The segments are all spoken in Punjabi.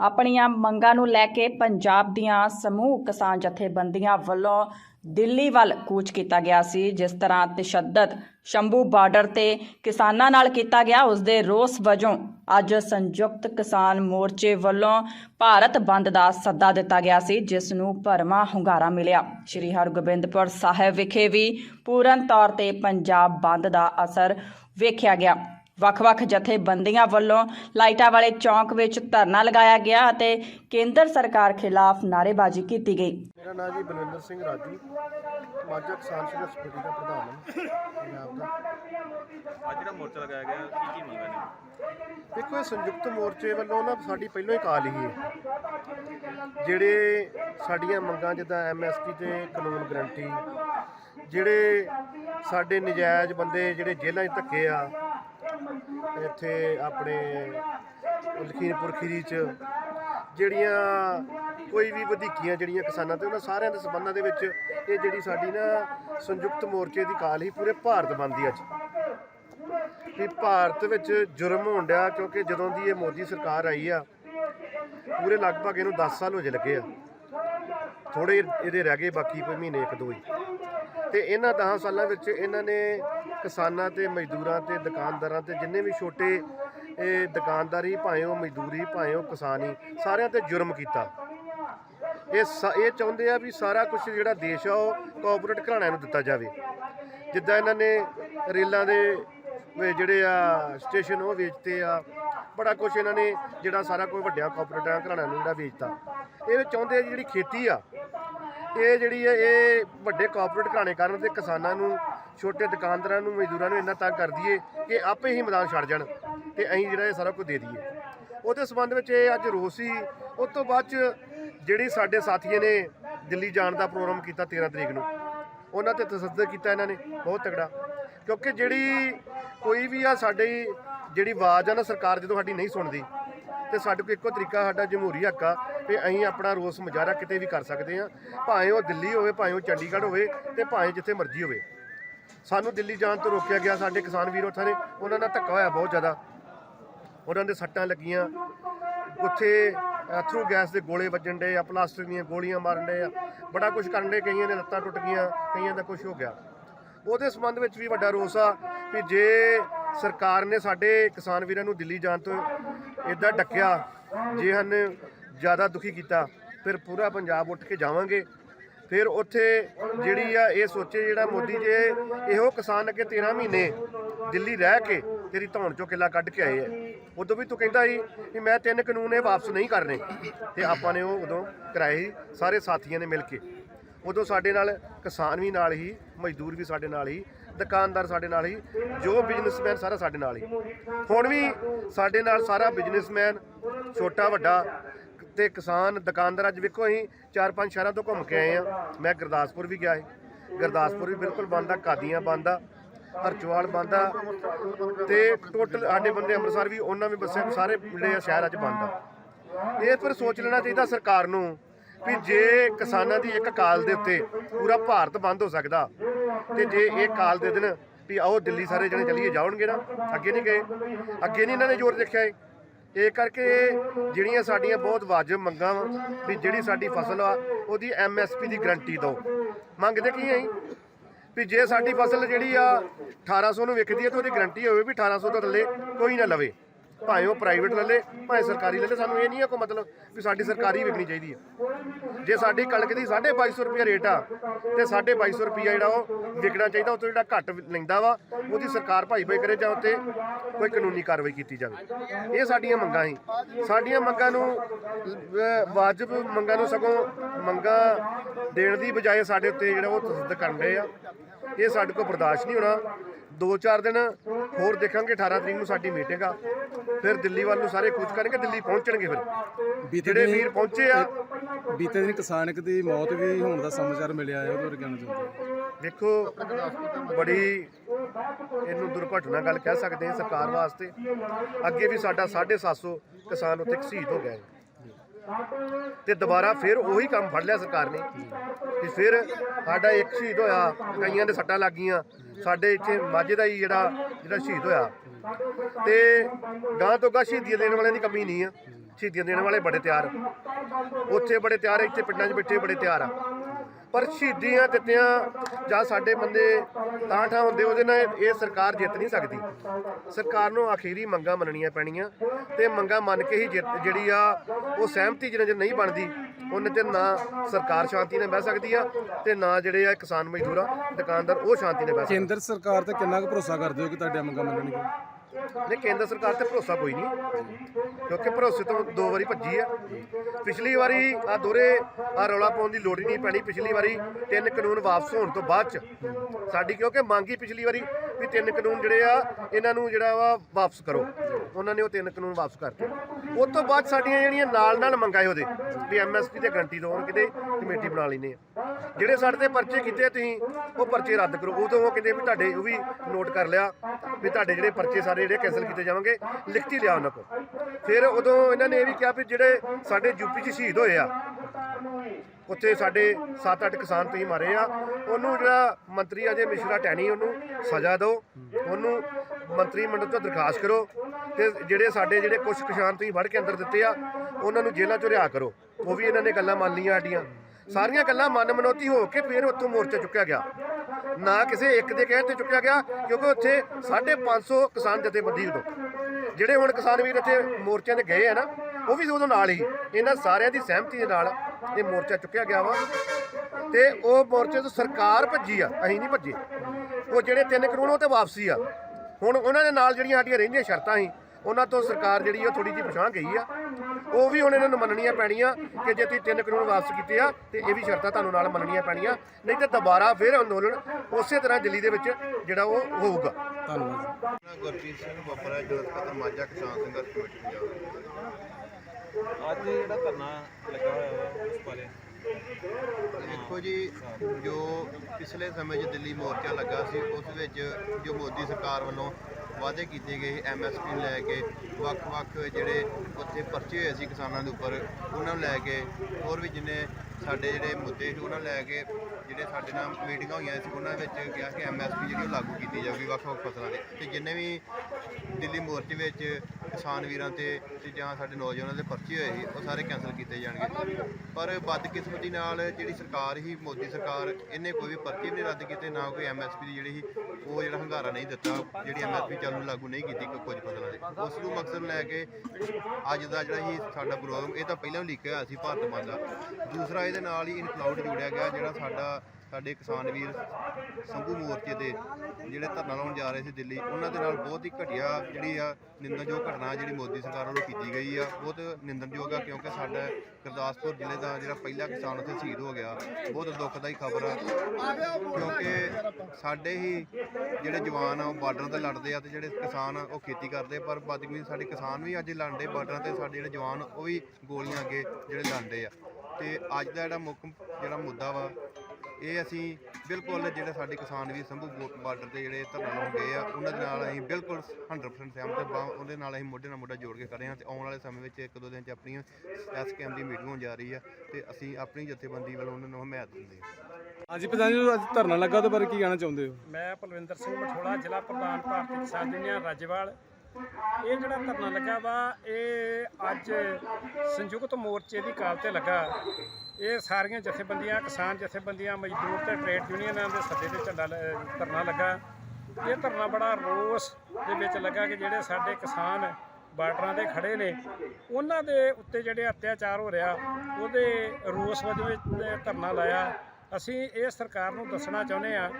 ਆਪਣੀਆਂ ਮੰਗਾਂ ਨੂੰ ਲੈ ਕੇ ਪੰਜਾਬ ਦੀਆਂ ਸਮੂਹ ਕਿਸਾਨ ਜਥੇਬੰਦੀਆਂ ਵੱਲੋਂ ਦਿੱਲੀ ਵੱਲ ਕੂਚ ਕੀਤਾ ਗਿਆ ਸੀ, ਜਿਸ ਤਰ੍ਹਾਂ ਤਸ਼ੱਦਦ ਸ਼ੰਭੂ ਬਾਰਡਰ ਤੇ ਕਿਸਾਨਾਂ ਨਾਲ ਕੀਤਾ ਗਿਆ, ਉਸ ਦੇ ਰੋਸ ਵਜੋਂ ਅੱਜ ਸੰਯੁਕਤ ਕਿਸਾਨ ਮੋਰਚੇ ਵੱਲੋਂ ਭਾਰਤ ਬੰਦ ਦਾ ਸੱਦਾ ਦਿੱਤਾ ਗਿਆ ਸੀ, ਜਿਸ ਨੂੰ ਭਰਮਾ ਹੁੰਗਾਰਾ ਮਿਲਿਆ। ਸ਼੍ਰੀ ਹਰਗੋਬਿੰਦਪੁਰ ਸਾਹਿਬ ਵਿਖੇ ਵੀ ਪੂਰਨ ਤੌਰ ਤੇ ਪੰਜਾਬ ਬੰਦ ਦਾ ਅਸਰ ਵੇਖਿਆ ਗਿਆ। ਵੱਖ-ਵੱਖ ਜਥੇਬੰਦੀਆਂ ਵੱਲੋਂ ਲਾਈਟਾਂ ਵਾਲੇ ਚੌਂਕ ਵਿੱਚ ਧਰਨਾ ਲਗਾਇਆ ਗਿਆ ਅਤੇ ਕੇਂਦਰ ਸਰਕਾਰ ਖਿਲਾਫ ਨਾਅਰੇਬਾਜ਼ੀ ਕੀਤੀ ਗਈ। ਮੇਰਾ ਨਾਮ ਜੀ ਬਲਵਿੰਦਰ ਸਿੰਘ ਰਾਜੂ। ਮਾਝਾ ਕਿਸਾਨ ਸੰਘਰਸ਼ ਕਮੇਟੀ ਦਾ ਪ੍ਰਧਾਨ ਹਾਂ। ਪੰਜਾਬ ਦਾ। ਅੱਜ ਜਿਹੜਾ ਮੋਰਚਾ ਲਗਾਇਆ ਗਿਆ ਕੀ ਕੀ ਮੰਗਾਂ ਨੇ ਦੇਖੋ ਇਹ ਸੰਯੁਕਤ ਮੋਰਚੇ ਵੱਲੋਂ ਨਾ ਸਾਡੀ ਪਹਿਲਾਂ ਹੀ ਕਾਲ ਹੀ ਹੈ। ਜਿਹੜੇ ਸਾਡੀਆਂ ਮੰਗਾਂ ਜਿੱਦਾਂ ਐਮਐਸਪੀ ਤੇ ਕਾਨੂੰਨ ਗਰੰਟੀ ਜਿਹੜੇ ਸਾਡੇ ਨਜਾਇਜ਼ ਬੰਦੇ ਜਿਹੜੇ ਜੇਲ੍ਹਾਂ 'ਚ ਧੱਕੇ ਆ ਇੱਥੇ ਆਪਣੇ ਲਖੀਰਪੁਰ ਖੀਰੀ 'ਚ ਜਿਹੜੀਆਂ ਕੋਈ ਵੀ ਵਧੀਕੀਆਂ ਜਿਹੜੀਆਂ ਕਿਸਾਨਾਂ ਤੇ ਉਹਨਾਂ ਸਾਰਿਆਂ ਦੇ ਸਬੰਧਾਂ ਦੇ ਵਿੱਚ ਇਹ ਜਿਹੜੀ ਸਾਡੀ ਨਾ ਸੰਯੁਕਤ ਮੋਰਚੇ ਦੀ ਕਾਲ ਹੀ ਪੂਰੇ ਭਾਰਤ ਬੰਦੀ ਅੱਜ। ਕਿ ਭਾਰਤ ਵਿੱਚ ਜੁਰਮ ਹੋਣ ਡਿਆ ਕਿਉਂਕਿ ਜਦੋਂ ਦੀ ਇਹ ਮੋਦੀ ਸਰਕਾਰ ਆਈ ਆ, ਪੂਰੇ ਲਗਭਗ ਇਹਨੂੰ 10 ਸਾਲ ਹੋ ਜੇ ਲੱਗੇ ਆ। ਥੋੜੇ ਇਹਦੇ ਰਹਿ ਗਏ ਬਾਕੀ ਕੋਈ ਮਹੀਨੇ ਇੱਕ ਦੋ ਹੀ। ਤੇ ਇਹਨਾਂ 10 ਸਾਲਾਂ ਵਿੱਚ ਇਹਨਾਂ ਨੇ ਕਿਸਾਨਾਂ ਤੇ, ਮਜ਼ਦੂਰਾਂ ਤੇ, ਦੁਕਾਨਦਾਰਾਂ ਤੇ, ਜਿੰਨੇ ਵੀ ਛੋਟੇ, ਇਹ ਦੁਕਾਨਦਾਰੀ ਭਾਵੇਂ ਉਹ ਮਜ਼ਦੂਰੀ, ਭਾਵੇਂ ਉਹ ਕਿਸਾਨੀ, ਸਾਰਿਆਂ ਤੇ ਜੁਰਮ ਕੀਤਾ। ਇਹ ਸ- ਇਹ ਚਾਹੁੰਦੇ ਆ ਵੀ ਸਾਰਾ ਕੁਝ ਜਿਹੜਾ ਦੇਸ਼ ਆ, ਉਹ ਕਾਰਪੋਰੇਟ ਘਰਾਣਿਆਂ ਨੂੰ ਦਿੱਤਾ ਜਾਵੇ। ਜਿੱਦਾਂ ਇਹਨਾਂ ਨੇ ਰੇਲਾਂ ਦੇ ਜਿਹੜੇ ਆ ਸਟੇਸ਼ਨ ਉਹ ਵੇਚਤੇ ਆ, ਬੜਾ ਕੁਝ ਇਹਨਾਂ ਨੇ ਜਿਹੜਾ ਸਾਰਾ ਕੋਈ ਵੱਡਿਆਂ ਕਾਰਪੋਰੇਟਾਂ ਘਰਾਣਿਆਂ ਨੂੰ ਜਿਹੜਾ ਵੇਚਤਾ। ਇਹ ਚਾਹੁੰਦੇ ਆ ਜਿਹੜੀ ਖੇਤੀ ਆ ਇਹ ਜਿਹੜੀ ਹੈ, ਇਹ ਵੱਡੇ ਕਾਰਪੋਰੇਟ ਘਰਾਣੇ ਕਾਰਨ ਤੇ ਕਿਸਾਨਾਂ ਨੂੰ, ਛੋਟੇ ਦੁਕਾਨਦਾਰਾਂ ਨੂੰ, ਮਜ਼ਦੂਰਾਂ ਨੂੰ ਇੰਨਾ ਤੰਗ ਕਰ ਦਈਏ ਕਿ ਆਪੇ ਹੀ ਮੈਦਾਨ ਛੱਡ ਜਾਣ ਤੇ ਅਸੀਂ ਜਿਹੜਾ ਇਹ ਸਾਰਾ ਕੁਝ ਦੇ ਦਈਏ। ਉਹਦੇ ਸੰਬੰਧ ਵਿੱਚ ਇਹ ਅੱਜ ਰੋਸ ਸੀ। ਉਸ ਤੋਂ ਬਾਅਦ ਚ ਜਿਹੜੀ ਸਾਡੇ ਸਾਥੀਆਂ ਨੇ ਦਿੱਲੀ ਜਾਣ ਦਾ ਪ੍ਰੋਗਰਾਮ ਕੀਤਾ 13 ਤਰੀਕ ਨੂੰ, ਉਹਨਾਂ ਤੇ ਤਸੱਦਦ ਕੀਤਾ ਇਹਨਾਂ ਨੇ, ਬਹੁਤ ਤਗੜਾ ਕਿਉਂਕਿ ਜਿਹੜੀ ਕੋਈ ਵੀ ਆ, ਸਾਡੀ ਜਿਹੜੀ ਆਵਾਜ਼ ਆ ਨਾ ਸਰਕਾਰ ਜਦੋਂ ਸਾਡੀ ਨਹੀਂ ਸੁਣਦੀ ਤੇ ਸਾਡੇ ਕੋਲ ਇੱਕੋ ਤਰੀਕਾ ਸਾਡਾ ਜਮਹੂਰੀ ਹੱਕ ਆ ਕਿ ਅਸੀਂ ਆਪਣਾ ਰੋਸ ਮੁਜ਼ਾਹਰਾ ਕਿਤੇ ਵੀ ਕਰ ਸਕਦੇ ਆ ਭਾਵੇਂ ਉਹ ਦਿੱਲੀ ਹੋਵੇ, ਭਾਵੇਂ ਉਹ ਚੰਡੀਗੜ੍ਹ ਹੋਵੇ ਤੇ ਭਾਵੇਂ ਜਿੱਥੇ ਮਰਜ਼ੀ ਹੋਵੇ। ਸਾਨੂੰ ਦਿੱਲੀ ਜਾਣ ਤੋਂ ਰੋਕਿਆ ਗਿਆ। ਸਾਡੇ ਕਿਸਾਨ ਵੀਰ ਉੱਥੇ ਨੇ, ਉਹਨਾਂ ਦਾ ਧੱਕਾ ਹੋਇਆ ਬਹੁਤ ਜ਼ਿਆਦਾ। ਉਹਨਾਂ ਦੇ ਸੱਟਾਂ ਲੱਗੀਆਂ। ਉੱਥੇ ਥਰੂ ਗੈਸ ਦੇ ਗੋਲੇ ਵੱਜਣ ਡੇ ਆ, ਪਲਾਸਟਿਕ ਦੀਆਂ ਗੋਲੀਆਂ ਮਾਰਨ ਡੇ ਆ। ਬੜਾ ਕੁਝ ਕਰਨ ਡੇ ਕਈਆਂ ਦੇ ਲੱਤਾਂ ਟੁੱਟ ਗਈਆਂ, ਕਈਆਂ ਦਾ ਕੁਝ ਹੋ ਗਿਆ। ਉਹਦੇ ਸੰਬੰਧ ਵਿੱਚ ਵੀ ਵੱਡਾ ਰੋਸ ਆ ਕਿ ਜੇ ਸਰਕਾਰ ਨੇ ਸਾਡੇ ਕਿਸਾਨ ਵੀਰਾਂ ਨੂੰ ਦਿੱਲੀ ਜਾਣ ਤੋਂ ਇਦਾਂ ਡੱਕਿਆ, ਜੇ ਹਨ ਜ਼ਿਆਦਾ ਦੁਖੀ ਕੀਤਾ, ਫਿਰ ਪੂਰਾ ਪੰਜਾਬ ਉੱਠ ਕੇ ਜਾਵਾਂਗੇ। ਫਿਰ ਉੱਥੇ ਜਿਹੜੀ ਆ, ਇਹ ਸੋਚੇ ਜਿਹੜਾ ਮੋਦੀ ਜੇ, ਇਹੋ ਕਿਸਾਨ ਅੱਗੇ 13 ਮਹੀਨੇ ਦਿੱਲੀ ਰਹਿ ਕੇ ਤੇਰੀ ਧੌਣ ਚੋਂ ਕਿੱਲਾ ਕੱਢ ਕੇ ਆਏ ਆ। ਉਦੋਂ ਵੀ ਤੂੰ ਕਹਿੰਦਾ ਸੀ ਕਿ ਮੈਂ ਤਿੰਨ ਕਾਨੂੰਨ ਇਹ ਵਾਪਸ ਨਹੀਂ ਕਰਨੇ। ਤੇ ਆਪਾਂ ਨੇ ਉਹ ਉਦੋਂ ਕਰਾਏ ਸੀ, ਸਾਰੇ ਸਾਥੀਆਂ ਨੇ ਮਿਲ ਕੇ। ਉਦੋਂ ਸਾਡੇ ਨਾਲ ਕਿਸਾਨ ਵੀ ਨਾਲ ਹੀ, ਮਜ਼ਦੂਰ ਵੀ ਸਾਡੇ ਨਾਲ ਹੀ ਦੁਕਾਨਦਾਰ ਸਾਡੇ ਨਾਲ ਹੀ ਜੋ ਬਿਜ਼ਨਸਮੈਨ ਸਾਰਾ ਸਾਡੇ ਨਾਲ ਹੀ ਹੁਣ ਵੀ ਸਾਡੇ ਨਾਲ ਸਾਰਾ ਬਿਜ਼ਨਸਮੈਨ ਛੋਟਾ, ਵੱਡਾ ਤੇ ਕਿਸਾਨ, ਦੁਕਾਨਦਾਰ ਅੱਜ ਵੇਖੋ ਅਸੀਂ ਚਾਰ ਪੰਜ ਸ਼ਹਿਰਾਂ ਤੋਂ ਘੁੰਮ ਕੇ ਆਏ ਆ ਮੈਂ ਗੁਰਦਾਸਪੁਰ ਵੀ ਗਿਆ ਸੀ। ਗੁਰਦਾਸਪੁਰ ਵੀ ਬਿਲਕੁਲ ਬੰਦ ਕਾਦੀਆਂ ਬੰਦ ਹਰਚਵਾਲ ਹਰਚੋਵਾਲ ਬੰਦ ਤੇ ਟੋਟਲ ਸਾਡੇ ਬੰਦੇ ਅੰਮ੍ਰਿਤਸਰ ਵੀ, ਉਹਨਾਂ ਵੀ ਬੱਸੇ ਸਾਰੇ ਜਿਹੜੇ ਆ, ਸ਼ਹਿਰ ਅੱਜ ਬੰਦ ਆ ਇਹ ਫਿਰ ਸੋਚ ਲੈਣਾ ਚਾਹੀਦਾ ਸਰਕਾਰ ਨੂੰ ਵੀ ਜੇ ਕਿਸਾਨਾਂ ਦੀ ਇੱਕ ਕਾਲ ਦੇ ਉੱਤੇ ਪੂਰਾ ਭਾਰਤ ਬੰਦ ਹੋ ਸਕਦਾ ਤੇ ਜੇ ਇਹ ਕਾਲ ਦੇ ਦਿਨ ਵੀ ਆਓ ਦਿੱਲੀ ਸਾਰੇ ਜਣੇ ਚਲੀਏ ਜਾਣਗੇ ਨਾ, ਅੱਗੇ ਨਹੀਂ ਗਏ, ਅੱਗੇ ਨਹੀਂ ਇਹਨਾਂ ਨੇ ਜ਼ੋਰ ਦੇਖਿਆ ਏ ਇਹ ਕਰਕੇ ਜਿਹੜੀਆਂ ਸਾਡੀਆਂ ਬਹੁਤ ਵਾਜਬ ਮੰਗਾਂ ਵਾ ਵੀ ਜਿਹੜੀ ਸਾਡੀ ਫਸਲ ਆ, ਉਹਦੀ ਐਮਐਸਪੀ ਦੀ ਗਰੰਟੀ ਦਿਓ। ਮੰਗਦੇ ਕੀ ਆਂ ਵੀ ਜੇ ਸਾਡੀ ਫਸਲ ਜਿਹੜੀ ਆ 1800 ਨੂੰ ਵਿਕਦੀ ਹੈ ਤਾਂ ਉਹਦੀ ਗਰੰਟੀ ਹੋਵੇ ਵੀ 1800 ਤੋਂ ਥੱਲੇ ਕੋਈ ਨਾ ਲਵੇ। ਭਾਵੇਂ ਉਹ ਪ੍ਰਾਈਵੇਟ ਲੈ ਲੇ, ਭਾਵੇਂ ਸਰਕਾਰੀ ਲੈ ਲੇ, ਸਾਨੂੰ ਇਹ ਨਹੀਂ ਹੈ ਕੋਈ ਮਤਲਬ ਵੀ ਸਾਡੀ ਸਰਕਾਰੀ ਵਿਕਣੀ ਚਾਹੀਦੀ ਹੈ ਜੇ ਸਾਡੀ ਕਣਕ ਦੀ 2250 ਰੁਪਏ ਰੇਟ ਆ, ਤੇ 2250 ਰੁਪਏ ਜਿਹੜਾ ਉਹ ਵਿਕਣਾ ਚਾਹੀਦਾ ਉਹ ਤੋਂ ਜਿਹੜਾ ਘੱਟ ਲੈਂਦਾ ਵਾ, ਉਹਦੀ ਸਰਕਾਰ ਭਾਈ ਭਾਈ ਕਰੇ ਜਾਂ ਉੱਤੇ ਕੋਈ ਕਾਨੂੰਨੀ ਕਾਰਵਾਈ ਕੀਤੀ ਜਾਵੇ। ਇਹ ਸਾਡੀਆਂ ਮੰਗਾਂ ਹੀ ਸਾਡੀਆਂ ਮੰਗਾਂ ਨੂੰ ਵਾਜਬ ਮੰਗਾਂ ਨੂੰ ਸਗੋਂ ਮੰਗਾਂ ਦੇਣ ਦੀ ਬਜਾਏ ਸਾਡੇ ਉੱਤੇ ਜਿਹੜਾ ਉਹ ਤਸਦ ਕਰਨ ਰਹੇ ਆ। ਇਹ ਸਾਡੇ ਕੋਲ ਬਰਦਾਸ਼ਤ ਨਹੀਂ ਹੋਣਾ। ਦੋ ਚਾਰ ਦਿਨ ਹੋਰ ਦੇਖਾਂਗੇ 18 ਤਰੀਕ ਨੂੰ ਸਾਡੀ ਮੀਟਿੰਗ ਆ। ਫਿਰ ਦਿੱਲੀ ਵੱਲ ਨੂੰ ਸਾਰੇ ਕੂਚ ਕਰਨਗੇ ਦਿੱਲੀ ਪਹੁੰਚਣਗੇ ਫਿਰ। ਬੀਤੇ ਜਿਹੜੇ ਦਿਨੀ ਵੀਰ ਪਹੁੰਚੇ ਆ। ਬੀਤੇ ਦਿਨ ਕਿਸਾਨਕ ਦੀ ਮੌਤ ਵੀ ਹੋਣ ਦਾ ਸਮਾਚਾਰ ਮਿਲਿਆ ਹੈ ਉਹਦੇ ਹਾਂ। ਦੇਖੋ ਬੜੀ ਇਹਨੂੰ ਦੁਰਘਟਨਾ ਗੱਲ ਕਹਿ ਸਕਦੇ ਹਾਂ ਸਰਕਾਰ ਵਾਸਤੇ। ਅੱਗੇ ਵੀ ਸਾਡਾ 750 ਕਿਸਾਨ ਉੱਥੇ ਸ਼ਹੀਦ ਹੋ ਗਏ ਤੇ ਦੁਬਾਰਾ ਫਿਰ ਉਹੀ ਕੰਮ ਫੜ ਲਿਆ ਸਰਕਾਰ ਨੇ ਕਿ ਫਿਰ ਸਾਡਾ ਇੱਕ ਸ਼ਹੀਦ ਹੋਇਆ, ਕਈਆਂ ਦੇ ਸੱਟਾਂ ਲੱਗ ਗਈਆਂ। ਸਾਡੇ ਇੱਥੇ ਮਾਝੇ ਦਾ ਹੀ ਜਿਹੜਾ ਜਿਹੜਾ ਸ਼ਹੀਦ ਹੋਇਆ। ਤੇ ਗਾਂ ਤੋਂ ਗਾਂ ਸ਼ਹੀਦੀਆਂ ਦੇਣ ਵਾਲਿਆਂ ਦੀ ਕਮੀ ਨਹੀਂ ਆ। ਸ਼ਹੀਦੀਆਂ ਦੇਣ ਵਾਲੇ ਬੜੇ ਤਿਆਰ ਉੱਥੇ ਬੜੇ ਤਿਆਰ ਇੱਥੇ ਪਿੰਡਾਂ 'ਚ ਬੈਠੇ ਬੜੇ ਤਿਆਰ ਆ। ਪਰ ਸ਼ਹੀਦੀਆਂ ਦਿੱਤੀਆਂ ਜਾਂ ਸਾਡੇ ਬੰਦੇ ਤਾਂ ਠਾਂ ਹੁੰਦੇ, ਉਹਦੇ ਨਾਲ ਇਹ ਸਰਕਾਰ ਜਿੱਤ ਨਹੀਂ ਸਕਦੀ। ਸਰਕਾਰ ਨੂੰ ਆਖੀਰੀ ਮੰਗਾਂ ਮੰਨਣੀਆਂ ਪੈਣੀਆਂ ਤੇ ਮੰਗਾਂ ਮੰਨ ਕੇ ਹੀ ਜਿੱਤ, ਜਿਹੜੀ ਆ, ਉਹ ਸਹਿਮਤੀ ਜਿਹਨਾਂ ਚ ਨਹੀਂ ਬਣਦੀ ਉਹਨਾਂ ਤੇ ਨਾ ਸਰਕਾਰ ਸ਼ਾਂਤੀ ਨਾਲ ਬਹਿ ਸਕਦੀ ਆ ਤੇ ਨਾ ਜਿਹੜੇ ਆ ਕਿਸਾਨ ਮਜ਼ਦੂਰ ਆ, ਦੁਕਾਨਦਾਰ ਉਹ ਸ਼ਾਂਤੀ ਨਾਲ ਬਹਿ ਸਕਦੇ ਕੇਂਦਰ ਸਰਕਾਰ ਤੇ ਕਿੰਨਾ ਕੁ ਭਰੋਸਾ ਕਰਦੇ ਹੋ ਕਿ ਤੁਹਾਡੀਆਂ ਮੰਗਾਂ ਮੰਨਣਗੇ ਨਹੀਂ, ਕੇਂਦਰ ਸਰਕਾਰ ਤੇ ਭਰੋਸਾ ਕੋਈ ਨਹੀਂ। ਕਿਉਂਕਿ ਭਰੋਸੇ ਤੋਂ ਦੋ ਵਾਰੀ ਭੱਜੀ ਆ। ਪਿਛਲੀ ਵਾਰੀ ਆ ਦੋਰੇ ਆ ਰੌਲਾ ਪਾਉਣ ਦੀ ਲੋੜ ਹੀ ਨਹੀਂ ਪੈਣੀ। ਪਿਛਲੀ ਵਾਰੀ ਤਿੰਨ ਕਾਨੂੰਨ ਵਾਪਸ ਹੋਣ ਤੋਂ ਬਾਅਦ ਚ ਸਾਡੀ, ਕਿਉਂਕਿ ਮੰਗ ਹੀ ਪਿਛਲੀ ਵਾਰੀ ਵੀ ਤਿੰਨ ਕਾਨੂੰਨ ਜਿਹੜੇ ਆ, ਇਹਨਾਂ ਨੂੰ ਜਿਹੜਾ ਵਾ ਵਾਪਸ ਕਰੋ। ਉਹਨਾਂ ਨੇ ਉਹ ਤਿੰਨ ਕਾਨੂੰਨ ਵਾਪਸ ਕਰਤੇ। ਉਸ ਤੋਂ ਬਾਅਦ ਸਾਡੀਆਂ ਜਿਹੜੀਆਂ ਨਾਲ ਨਾਲ ਮੰਗਾਏ ਉਹਦੇ ਵੀ ਐਮਐਸਪੀ ਤੇ ਗਰੰਟੀ ਦਿਓ ਕਿਤੇ ਕਮੇਟੀ ਬਣਾ ਲੈਨੇ ਆ। ਜਿਹੜੇ ਸਾਡੇ ਤੇ ਪਰਚੇ ਕੀਤੇ ਤੁਸੀਂ ਉਹ ਪਰਚੇ ਰੱਦ ਕਰੋ। ਉਦੋਂ ਉਹ ਕਹਿੰਦੇ ਵੀ ਤੁਹਾਡੇ, ਉਹ ਵੀ ਨੋਟ ਕਰ ਲਿਆ ਵੀ ਤੁਹਾਡੇ ਜਿਹੜੇ ਪਰਚੇ ਸਾਰੇ ਜਿਹੜੇ ਕੈਂਸਲ ਕੀਤੇ ਜਾਵਾਂਗੇ ਲਿਖਤੀ ਲਿਆ ਉਹਨਾਂ ਕੋਲ। ਫਿਰ ਉਦੋਂ ਇਹਨਾਂ ਨੇ ਇਹ ਵੀ ਕਿਹਾ ਵੀ ਜਿਹੜੇ ਸਾਡੇ ਯੂਪੀ 'ਚ ਸ਼ਹੀਦ ਹੋਏ ਆ ਉੱਥੇ ਸਾਡੇ 7-8 ਕਿਸਾਨ ਤੁਸੀਂ ਮਾਰੇ ਆ। ਉਹਨੂੰ ਜਿਹੜਾ ਮੰਤਰੀ ਅਜੇ ਮਿਸ਼ਰਾ ਟੈਣੀ, ਉਹਨੂੰ ਸਜ਼ਾ ਦਿਓ। ਉਹਨੂੰ ਮੰਤਰੀ ਮੰਡਲ ਤੋਂ ਦਰਖਾਸਤ ਕਰੋ ਤੇ ਜਿਹੜੇ ਸਾਡੇ ਜਿਹੜੇ ਕੁਝ ਕਿਸਾਨ ਤੁਸੀਂ ਵੜ ਕੇ ਅੰਦਰ ਦਿੱਤੇ ਆ, ਉਹਨਾਂ ਨੂੰ ਜੇਲ੍ਹਾਂ 'ਚੋਂ ਰਿਹਾ ਕਰੋ। ਉਹ ਵੀ ਇਹਨਾਂ ਨੇ ਗੱਲਾਂ ਮੰਨ ਲਈਆਂ ਸਾਡੀਆਂ। ਸਾਰੀਆਂ ਗੱਲਾਂ ਮਨ ਮਨੋਤੀ ਹੋ ਕੇ ਫਿਰ ਉੱਥੋਂ ਮੋਰਚਾ ਚੁੱਕਿਆ ਗਿਆ। ਨਾ ਕਿਸੇ ਇੱਕ ਦੇ ਕਹਿਣ ਤੇ ਚੁੱਕਿਆ ਗਿਆ, ਕਿਉਂਕਿ ਉੱਥੇ 550 ਕਿਸਾਨ ਜਥੇਬੰਦੀ ਉਦੋਂ। ਜਿਹੜੇ ਹੁਣ ਕਿਸਾਨ ਵੀਰ ਇੱਥੇ ਮੋਰਚਿਆਂ ਤੇ ਗਏ ਆ ਨਾ ਉਹ ਵੀ ਉਦੋਂ ਨਾਲ ਹੀ। ਇਹਨਾਂ ਸਾਰਿਆਂ ਦੀ ਸਹਿਮਤੀ ਦੇ ਨਾਲ ਇਹ ਮੋਰਚਾ ਚੁੱਕਿਆ ਗਿਆ ਵਾ। ਤੇ ਉਹ ਮੋਰਚੇ ਤੋਂ ਸਰਕਾਰ ਭੱਜੀ ਆ ਅਸੀਂ ਨਹੀਂ ਭੱਜੇ। ਉਹ ਜਿਹੜੇ ਤਿੰਨ ਕਾਨੂੰਨ ਉਹ ਤੇ ਵਾਪਸੀ ਆ। ਹੁਣ ਉਹਨਾਂ ਦੇ ਨਾਲ ਜਿਹੜੀਆਂ ਸਾਡੀਆਂ ਰਹਿੰਦੀਆਂ ਸ਼ਰਤਾਂ ਸੀ ਉਹਨਾਂ ਤੋਂ ਸਰਕਾਰ ਜਿਹੜੀ ਉਹ ਥੋੜੀ ਜਿਹੀ ਪਛਾਣ ਗਈ ਆ। ਉਹ ਵੀ ਹੁਣ ਇਹਨਾਂ ਨੂੰ ਮੰਨਣੀਆਂ ਪੈਣੀਆਂ ਕਿ ਜੇ ਤੁਸੀਂ ਤਿੰਨ ਕਾਨੂੰਨ ਵਾਪਸ ਕੀਤੇ ਆ ਤੇ ਇਹ ਵੀ ਸ਼ਰਤਾਂ ਤੁਹਾਨੂੰ ਨਾਲ ਮੰਨਣੀਆਂ ਪੈਣੀਆਂ। ਨਹੀਂ ਤੇ ਦੁਬਾਰਾ ਫਿਰ ਅੰਦੋਲਨ ਉਸੇ ਤਰ੍ਹਾਂ ਦਿੱਲੀ ਦੇ ਵਿੱਚ ਜਿਹੜਾ ਉਹ ਹੋਊਗਾ। ਧੰਨਵਾਦ। ਮੈਂ ਗੁਰਪ੍ਰੀਤ ਸਿੰਘ ਬੱਬਰਾ ਜੋਤ ਖਤਮ ਮਾਝਾ ਕਿਸਾਨ ਸੰਘਰਸ਼ ਕਮੇਟੀ ਪੰਜਾਬ। ਅੱਜ ਜਿਹੜਾ ਧਰਨਾ ਲੱਗਾ ਹੋਇਆ ਵਾ ਉਸ ਬਾਰੇ। ਦੇਖੋ ਜੀ, ਜੋ ਪਿਛਲੇ ਸਮੇਂ 'ਚ ਦਿੱਲੀ ਮੋਰਚਾ ਲੱਗਾ ਸੀ, ਉਸ ਵਿੱਚ ਜੋ ਮੋਦੀ ਸਰਕਾਰ ਵੱਲੋਂ ਵਾਅਦੇ ਕੀਤੇ ਗਏ ਐਮਐਸਪੀ ਨੂੰ ਲੈ ਕੇ, ਵੱਖ-ਵੱਖ ਜਿਹੜੇ ਉੱਥੇ ਪਰਚੇ ਹੋਏ ਸੀ ਕਿਸਾਨਾਂ ਦੇ ਉੱਪਰ, ਉਹਨਾਂ ਨੂੰ ਲੈ ਕੇ, ਹੋਰ ਵੀ ਜਿੰਨੇ ਸਾਡੇ ਜਿਹੜੇ ਮੁੱਦੇ ਸੀ, ਉਹਨਾਂ ਨੂੰ ਲੈ ਕੇ ਜਿਹੜੇ ਸਾਡੇ ਨਾਲ ਮੀਟਿੰਗਾਂ ਹੋਈਆਂ ਸੀ, ਉਹਨਾਂ ਵਿੱਚ ਕਿਹਾ ਕਿ ਐਮਐਸਪੀ ਜਿਹੜੀ ਉਹ ਲਾਗੂ ਕੀਤੀ ਜਾਊਗੀ ਵੱਖ-ਵੱਖ ਫਸਲਾਂ ਦੇ। ਤੇ ਜਿੰਨੇ ਵੀ ਦਿੱਲੀ ਮੋਰਚੇ ਵਿੱਚ ਕਿਸਾਨ ਵੀਰਾਂ ਤੇ ਤੇ ਜਾਂ ਸਾਡੇ ਨੌਜਵਾਨਾਂ ਦੇ ਪਰਚੇ ਹੋਏ ਸੀ, ਉਹ ਸਾਰੇ ਕੈਂਸਲ ਕੀਤੇ ਜਾਣਗੇ। ਪਰ ਬਦਕਿਸਮਤੀ ਨਾਲ ਜਿਹੜੀ ਸਰਕਾਰ ਹੀ ਮੋਦੀ ਸਰਕਾਰ, ਇਹਨੇ ਕੋਈ ਵੀ ਪਰਚੇ ਨਹੀਂ ਰੱਦ ਕੀਤੇ, ਨਾ ਕੋਈ ਐਮਐਸਪੀ ਦੀ ਜਿਹੜੀ ਸੀ, ਉਹ ਜਿਹੜਾ ਹੰਗਾਰਾ ਨਹੀਂ ਦਿੱਤਾ, ਜਿਹੜੀ ਐਮਐਸਪੀ ਚਾਲੂ ਲਾਗੂ ਨਹੀਂ ਕੀਤੀ ਕੁਝ ਫਸਲਾਂ ਦੇ ਉਸ ਨੂੰ ਮਕਸਦ ਲੈ ਕੇ ਅੱਜ ਦਾ ਜਿਹੜਾ ਹੀ ਸਾਡਾ ਪ੍ਰੋਗਰਾਮ ਇਹ ਤਾਂ ਪਹਿਲਾਂ ਵੀ ਲਿਖਿਆ ਹੋਇਆ ਸੀ ਭਾਰਤ ਬੰਦ ਦਾ ਦੂਸਰਾ ਇਹਦੇ ਨਾਲ ਹੀ ਇਨਕਲਾਊਡ ਜੋੜਿਆ ਗਿਆ, ਜਿਹੜਾ ਸਾਡਾ ਸਾਡੇ ਕਿਸਾਨ ਵੀਰ ਸੰਭੂ ਮੋਰਚੇ ਦੇ ਜਿਹੜੇ ਧਰਨਾ ਲਾਉਣ ਜਾ ਰਹੇ ਸੀ ਦਿੱਲੀ, ਉਹਨਾਂ ਦੇ ਨਾਲ ਬਹੁਤ ਹੀ ਘਟੀਆ ਜਿਹੜੀ ਆ ਨਿੰਦਣਯੋਗ ਘਟਨਾ ਜਿਹੜੀ ਮੋਦੀ ਸਰਕਾਰ ਵੱਲੋਂ ਕੀਤੀ ਗਈ ਆ। ਬਹੁਤ ਨਿੰਦਣਯੋਗ ਆ ਕਿਉਂਕਿ ਸਾਡਾ ਗੁਰਦਾਸਪੁਰ ਜ਼ਿਲ੍ਹੇ ਦਾ ਜਿਹੜਾ ਪਹਿਲਾ ਕਿਸਾਨ ਉੱਥੇ ਸ਼ਹੀਦ ਹੋ ਗਿਆ। ਬਹੁਤ ਦੁੱਖਦਾਈ ਖਬਰ ਆ ਕਿਉਂਕਿ ਸਾਡੇ ਹੀ ਜਿਹੜੇ ਜਵਾਨ ਆ, ਉਹ ਬਾਰਡਰਾਂ ਤੇ ਲੜਦੇ ਆ ਤੇ ਜਿਹੜੇ ਕਿਸਾਨ ਆ, ਉਹ ਖੇਤੀ ਕਰਦੇ ਪਰ ਬਦਕਿਸਮਤੀ ਸਾਡੇ ਕਿਸਾਨ ਵੀ ਅੱਜ ਲੜਦੇ ਬਾਰਡਰਾਂ ਤੇ, ਸਾਡੇ ਜਿਹੜੇ ਜਵਾਨ, ਉਹ ਵੀ ਗੋਲੀਆਂ ਅੱਗੇ ਜਿਹੜੇ ਲੜਦੇ ਆ। ਤੇ ਅੱਜ ਦਾ ਜਿਹੜਾ ਮੁੱਖ ਜਿਹੜਾ ਮੁੱਦਾ ਵਾ ਇਹ ਅਸੀਂ ਬਿਲਕੁਲ ਜਿਹੜੇ ਸਾਡੇ ਕਿਸਾਨ ਵੀ ਸੰਭੂ ਬਾਰਡਰ ਤੇ ਜਿਹੜੇ ਧਰਨਾ ਲਾਉਣ ਗਏ ਆ ਉਹਨਾਂ ਦੇ ਨਾਲ ਅਸੀਂ ਬਿਲਕੁਲ 100% ਸਹਿਮਤ ਬਾ ਉਹਦੇ ਨਾਲ ਅਸੀਂ ਮੋਢੇ ਨਾਲ ਮੋਢਾ ਜੋੜ ਕੇ ਖੜੇ ਹਾਂ ਤੇ ਆਉਣ ਵਾਲੇ ਸਮੇਂ ਵਿੱਚ ਇੱਕ ਦੋ ਦਿਨ ਚ ਆਪਣੀਆਂ ਐਸਕੇਐਮ ਦੀ ਮੀਟਿੰਗ ਹੋਣ ਜਾ ਰਹੀ ਆ ਤੇ ਅਸੀਂ ਆਪਣੀ ਜਥੇਬੰਦੀ ਵੱਲੋਂ ਉਹਨਾਂ ਨੂੰ ਹਮਾਇਤ ਦਿੰਦੇ ਹਾਂ। ਹਾਂਜੀ ਪ੍ਰਧਾਨ ਜੀ ਅੱਜ ਧਰਨਾ ਲੱਗਾ ਉਹਦੇ ਬਾਰੇ ਕੀ ਕਹਿਣਾ ਚਾਹੁੰਦੇ ਹੋ? ਮੈਂ ਪਲਵਿੰਦਰ ਸਿੰਘ ਮਠੋੜਾ ਜ਼ਿਲ੍ਹਾ ਪ੍ਰਧਾਨ ਭਾਰਤੀ ਕਿਸਾਨ ਯੂਨੀਅਨ ਰਾਜੇਵਾਲ। ਇਹ ਜਿਹੜਾ ਧਰਨਾ ਲੱਗਾ ਵਾ, ਇਹ ਅੱਜ ਸੰਯੁਕਤ ਮੋਰਚੇ ਦੀ ਕਾਲ ਤੇ ਲੱਗਾ। ਇਹ ਸਾਰੀਆਂ ਜਥੇਬੰਦੀਆਂ, ਕਿਸਾਨ ਜਥੇਬੰਦੀਆਂ, ਮਜ਼ਦੂਰ ਤੇ ਟ੍ਰੇਡ ਯੂਨੀਅਨਾਂ ਦੇ ਸੱਦੇ ਤੇ ਝੰਡਾ ਲ- ਧਰਨਾ ਲੱਗਾ। ਇਹ ਧਰਨਾ ਬੜਾ ਰੋਸ ਦੇ ਵਿੱਚ ਲੱਗਾ ਕਿ ਜਿਹੜੇ ਸਾਡੇ ਕਿਸਾਨ ਬਾਰਡਰਾਂ ਤੇ ਖੜੇ ਨੇ, ਉਹਨਾਂ ਦੇ ਉੱਤੇ ਜਿਹੜੇ ਅਤਿਆਚਾਰ ਹੋ ਰਿਹਾ, ਉਹਦੇ ਰੋਸ ਵਜੋਂ ਧਰਨਾ ਲਾਇਆ। ਅਸੀਂ ਇਹ ਸਰਕਾਰ ਨੂੰ ਦੱਸਣਾ ਚਾਹੁੰਦੇ ਆ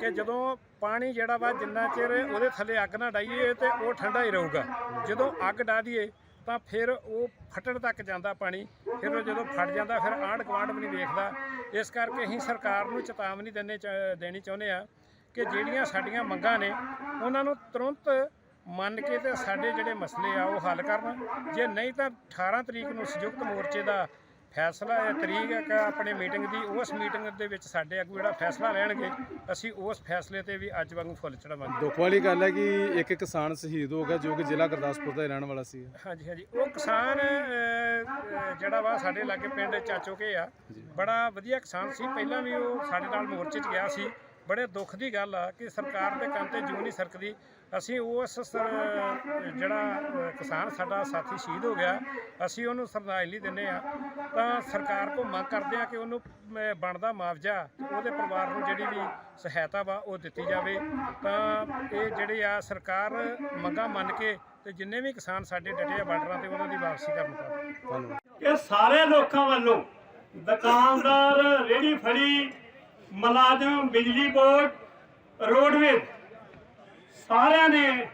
ਕਿ ਜਦੋਂ ਪਾਣੀ ਜਿਹੜਾ ਵਾ ਜਿੰਨਾ ਚਿਰ ਉਹਦੇ ਥੱਲੇ ਅੱਗ ਨਾ ਡਾਈਏ ਤੇ ਉਹ ਠੰਡਾ ਹੀ ਰਹੂਗਾ। ਜਦੋਂ ਅੱਗ ਡਾ ਦਈਏ ਤਾਂ ਫਿਰ ਉਹ ਫਟਣ ਤੱਕ ਜਾਂਦਾ ਪਾਣੀ, ਫਿਰ ਉਹ ਜਦੋਂ ਫਟ ਜਾਂਦਾ ਫਿਰ ਆਂਢ ਗੁਆਂਢ ਵੀ ਨਹੀਂ ਵੇਖਦਾ। ਇਸ ਕਰਕੇ ਅਸੀਂ ਸਰਕਾਰ ਨੂੰ ਚੇਤਾਵਨੀ ਦੇਣੇ ਚ- ਦੇਣੀ ਚਾਹੁੰਦੇ ਆ ਕਿ ਜਿਹੜੀਆਂ ਸਾਡੀਆਂ ਮੰਗਾਂ ਨੇ, ਉਹਨਾਂ ਨੂੰ ਤੁਰੰਤ ਮੰਨ ਕੇ ਤੇ ਸਾਡੇ ਜਿਹੜੇ ਮਸਲੇ ਆ ਉਹ ਹੱਲ ਕਰਨ। ਜੇ ਨਹੀਂ ਤਾਂ 18 ਤਰੀਕ ਨੂੰ ਸੰਯੁਕਤ ਮੋਰਚੇ ਦਾ ਫੈਸਲਾ ਹੈ ਤਰੀਕ ਹੈ ਕਿ ਆਪਣੇ ਮੀਟਿੰਗ ਦੀ ਉਸ ਮੀਟਿੰਗ ਦੇ ਵਿੱਚ ਸਾਡੇ ਆਗੂ ਜਿਹੜਾ ਫੈਸਲਾ ਲੈਣਗੇ ਅਸੀਂ ਉਸ ਫੈਸਲੇ ਤੇ ਵੀ ਅੱਜ ਵਾਂਗੂ ਫੁੱਲ ਚੜਾਵਾਂਗੇ ਦੁੱਖ ਵਾਲੀ ਗੱਲ ਹੈ ਕਿ ਇੱਕ ਕਿਸਾਨ ਸ਼ਹੀਦ ਹੋ ਗਿਆ ਜੋ ਕਿ ਜ਼ਿਲ੍ਹਾ ਗੁਰਦਾਸਪੁਰ ਦਾ ਹੀ ਰਹਿਣ ਵਾਲਾ ਸੀ। ਹਾਂਜੀ ਹਾਂਜੀ। ਉਹ ਕਿਸਾਨ ਅਹ, ਜਿਹੜਾ ਵਾ ਸਾਡੇ ਲਾਗੇ ਪਿੰਡ ਚਾਚੋਕੇ ਆ ਬੜਾ ਵਧੀਆ ਕਿਸਾਨ ਸੀ। ਪਹਿਲਾਂ ਵੀ ਉਹ ਸਾਡੇ ਨਾਲ ਮੋਰਚੇ 'ਚ ਗਿਆ ਸੀ। ਬੜੇ ਦੁੱਖ ਦੀ ਗੱਲ ਆ ਕਿ ਸਰਕਾਰ ਦੇ ਕੰਨ ਤੇ ਜੂ ਨਹੀਂ ਸਰਕਦੀ। ਅਸੀਂ ਉਸ ਜਿਹੜਾ ਕਿਸਾਨ ਸਾਡਾ ਸਾਥੀ ਸ਼ਹੀਦ ਹੋ ਗਿਆ, ਅਸੀਂ ਉਹਨੂੰ ਸ਼ਰਧਾਂਜਲੀ ਦਿੰਦੇ ਆ ਤਾਂ ਸਰਕਾਰ ਕੋ ਮੰਗ ਕਰਦੇ ਆ ਕਿ ਉਹਨੂੰ ਬਣਦਾ ਮੁਆਵਜ਼ਾ, ਉਹਦੇ ਪਰਿਵਾਰ ਨੂੰ ਜਿਹੜੀ ਵੀ ਸਹਾਇਤਾ ਵਾ, ਉਹ ਦਿੱਤੀ ਜਾਵੇ। ਤਾਂ ਇਹ ਜਿਹੜੇ ਆ ਸਰਕਾਰ ਮੰਗਾਂ ਮੰਨ ਕੇ ਤੇ ਜਿੰਨੇ ਵੀ ਕਿਸਾਨ ਸਾਡੇ ਡਟੇ ਆ ਬਾਰਡਰਾਂ ਤੇ ਉਹਨਾਂ ਦੀ ਵਾਪਸੀ ਕਰਨ ਪਾਵੇ ਇਹ ਸਾਰੇ ਲੋਕਾਂ ਵੱਲੋਂ ਦੁਕਾਨਦਾਰ ਰੇੜੀ ਫੜੀ ਮੁਲਾਜ਼ਮ, ਬਿਜਲੀ ਬੋਰਡ, ਰੋਡਵੇਜ਼, ਸਾਰਿਆਂ ਨੇ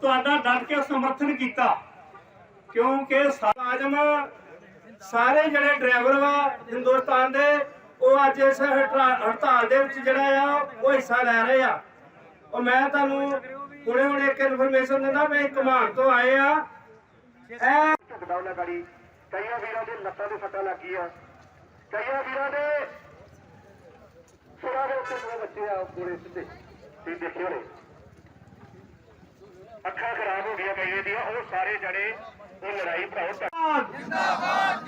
ਤੁਹਾਡਾ ਡਟ ਕੇ ਸਮਰਥਨ ਕੀਤਾ। ਕਿਉਂਕਿ ਸਾ- ਸਾਰੇ ਜਿਹੜੇ ਡਰਾਈਵਰ ਵਾ ਹਿੰਦੁਸਤਾਨ ਦੇ, ਉਹ ਅੱਜ ਇਸ ਹੜਤਾਲ ਦੇ ਵਿੱਚ ਜਿਹੜਾ ਆ, ਉਹ ਹਿੱਸਾ ਲੈ ਰਹੇ ਆ। ਉਹ ਮੈਂ ਤੁਹਾਨੂੰ ਹੁਣੇ ਹੁਣੇ ਇੱਕ ਇਨਫੋਰਮੇਸ਼ਨ ਦਿੰਦਾ, ਮੈਂ ਕਮਾਨ ਤੋਂ ਆਏ ਆ। ਇਹ ਝੁਕਦਾ ਉਹਨਾਂ ਗਾੜੀ, ਕਈਆਂ ਵੀਰਾਂ ਦੇ ਲੱਤਾਂ ਦੇ ਸੱਟਾਂ ਲੱਗੀਆਂ। ਕਈਆਂ ਵੀਰਾਂ ਦੇ ਸਿਰਾਂ ਦੇ ਉੱਤੇ ਜਿਹੜੇ ਬੱਚੇ ਆ ਪੂਰੇ ਸਿੱਧੇ ਤੁਸੀਂ ਦੇਖੇ ਹੋਣੇ ਅੱਖਾਂ ਖਰਾਬ ਹੋ ਗਈਆਂ ਕਈਆਂ ਦੀਆਂ ਉਹ ਸਾਰੇ ਜਣੇ ਉਹ ਲੜਾਈ ਭਰਾਓ ਜਿੰਦਾਬਾਦ ਜਿੰਦਾਬਾਦ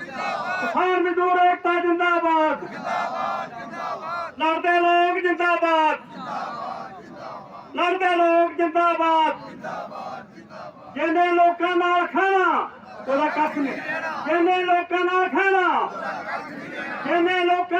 ਕਿਸਾਨ ਮਜ਼ਦੂਰ ਏਕਤਾ ਜਿੰਦਾਬਾਦ ਜਿੰਦਾਬਾਦ ਜਿੰਦਾਬਾਦ ਲੜਦੇ ਲੋਕ ਜਿੰਦਾਬਾਦ ਲੜਦੇ ਲੋਕ ਜਿੰਦਾਬਾਦ ਜਿਹਨੇ ਲੋਕਾਂ ਨਾਲ ਖਾਣਾ ਉਹਦਾ ਕੱਖ ਨਹੀਂ ਜਿਹਨੇ ਲੋਕਾਂ ਨਾਲ ਖਾਣਾ ਜਿਹਨੇ ਲੋਕਾਂ